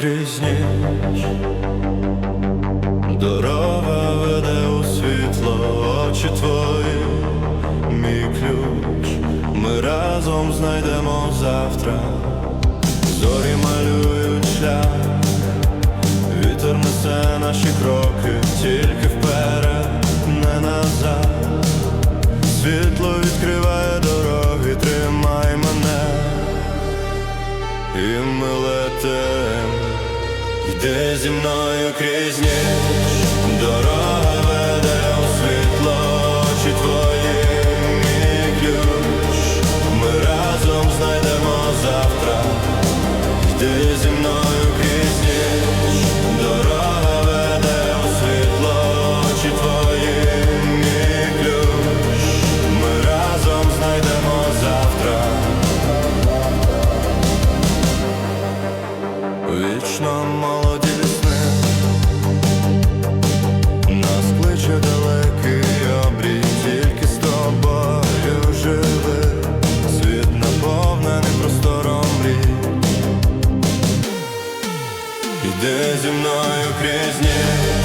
крізь ніч, дорога веде у світло, очі твої, мій ключ, ми разом знайдемо завтра, зорі малюють шлях, вітер несе наші кроки, тільки вперед, не назад, світло відкриває дороги, тримай мене. І ми летимо. Йде зі мною крізь ніч дорога вічно молоді весни нас кличе далекий обрій, тільки з тобою живе, світ наповнений простором мрій. Іде зі мною крізь ніг